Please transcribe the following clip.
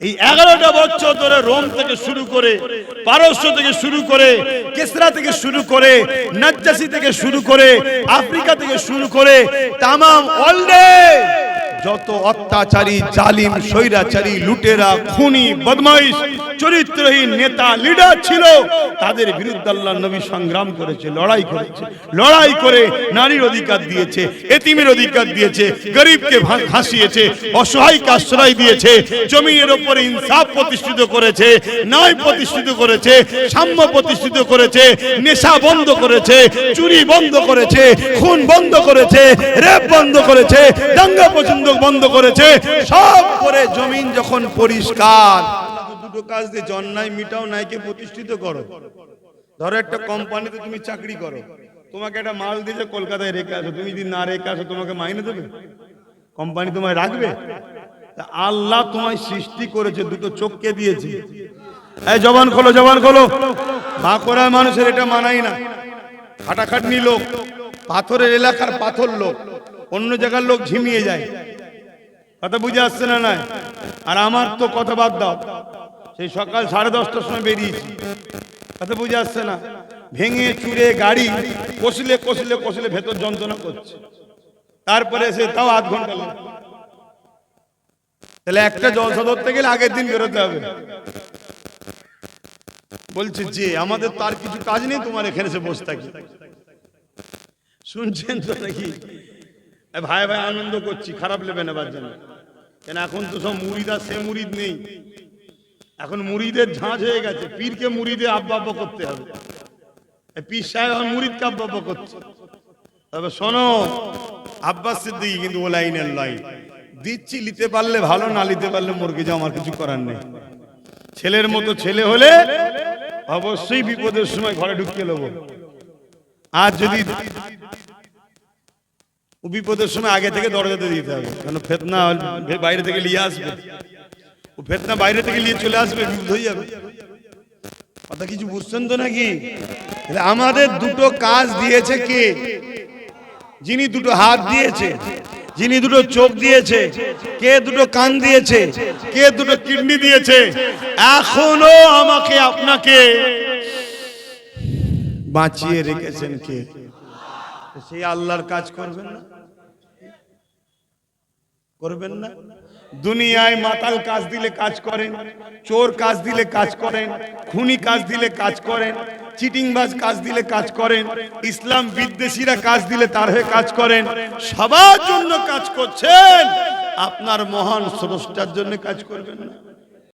এই এগারোটা বছর ধরে রোম থেকে শুরু করে, পারস্য থেকে শুরু করে, কেসরা থেকে শুরু করে, নাজ্জাসি থেকে শুরু করে, আফ্রিকা থেকে শুরু করে, তামাম যত অত্যাচারী, জালিম, স্বৈরাচারী, লুটেরা, খুনি, বদমাইশ চরিত্রহীন নেতা লিডার ছিল। তাদের বিরুদ্ধে আল্লাহ নবী সংগ্রাম করেছে, লড়াই করেছে। লড়াই করে নারীর অধিকার দিয়েছে, এতিমের অধিকার দিয়েছে, গরিবকে ভাসিয়েছে, অসহায়কে আশ্রয় দিয়েছে জমির ওপরে ইনসাফ প্রতিষ্ঠিত করেছে, ন্যায় প্রতিষ্ঠিত করেছে, সাম্য প্রতিষ্ঠিত করেছে, নেশা বন্ধ করেছে, চুরি বন্ধ করেছে, খুন বন্ধ করেছে, রেপ বন্ধ করেছে, দাঙ্গা পছন্দ বন্ধ করেছে, সব করে জমিন যখন পরিষ্কার দুটো কাজ দিয়ে জন্যায় মিটাও নাইকে প্রতিষ্ঠিত করো। ধরো একটা কোম্পানিতে তুমি চাকরি করো। তোমাকে একটা মাল দিয়েছে কলকাতায় রেখে আসো, তুমি যদি না রেখে আসো, তোমাকে মাইনে দেবে? কোম্পানি তোমায় রাখবে? আল্লাহ তোমায় সৃষ্টি করেছে, দুটো চোখকে দিয়েছে। এই জবান খোলো জবান খোলো। মা করার মানুষের এটা মানাই না। খাটাখাটনি লোক, পাথরের এলাকার পাথর লোক, অন্য জায়গার লোক ঝিমিয়ে যায়। কথা বুঝে আসছে না না আর আমার তো কথা বাদ দাও। সেই সকাল সাড়ে দশটার সময় বেরিয়েছি। কথা বুঝে আসছে না, ভেঙে চুরে গাড়ি কষলে কষলে কষলে ভেতর যন্ত্রণা করছে। তারপরে এসে তাও আধ ঘণ্টা তাহলে একটা জলসা ধরতে গেলে আগের দিন বেরোতে হবে। বলছে যে আমাদের তার কিছু কাজ নেই, তোমার এখানে এসে বসে থাকি। শুনছেন তো নাকি? ভাই ভাই, আনন্দ করছি, খারাপ নেবে নেবার জন্য কেন এখন তো সব মুড়িদ আর সে মুড়িদ নেই। এখন মুড়িদের ঝাঁঝ হয়ে গেছে। পীরকে মুড়িদে আব্বা আব্বা করতে হবে। পীর সাহেব এখন মুড়িদকে আব্বা আব্বা করছে। তবে শোনো, আব্বাস সিদ্দিকি কিন্তু ও লাইনের লাইন দিচ্ছি, নিতে পারলে ভালো, না নিতে পারলে মুরগি যাও, আমার কিছু করার নেই। ছেলের মতো ছেলে হলে অবশ্যই বিপদের সময় ঘরে ঢুকিয়ে নেব। আর যদি বিপদের সময় আগে থেকে দরজাতে দিতে হবে, কেন ফেতনা বাইরে থেকে নিয়ে আসবে। ও ফেতনা বাইরে থেকে নিয়ে চলে আসবে বিপদ হয়ে যাবে। কথা কিছু বুঝছেন তো নাকি? আমাদের দুটো কাজ দিয়েছে কে? যিনি দুটো হাত দিয়েছে, যিনি দুটো চোখ দিয়েছে, কে দুটো কান দিয়েছে, কে দুটো কিডনি দিয়েছে, এখনও আমাকে আপনাকে বাঁচিয়ে রেখেছেন কে? সেই আল্লাহর কাজ করবেন না? করবেন না। দুনিয়ায় মাতাল কাজ দিলে কাজ করেন, চোর কাজ দিলে কাজ করেন, খুনি কাজ দিলে কাজ করেন, চিটিংবাজ কাজ দিলে কাজ করেন, ইসলাম বিদ্বেষীরা কাজ দিলে তার হয়ে কাজ করেন, সবার জন্য কাজ করছেন। আপনার মহান স্রষ্টার জন্য কাজ করবেন না।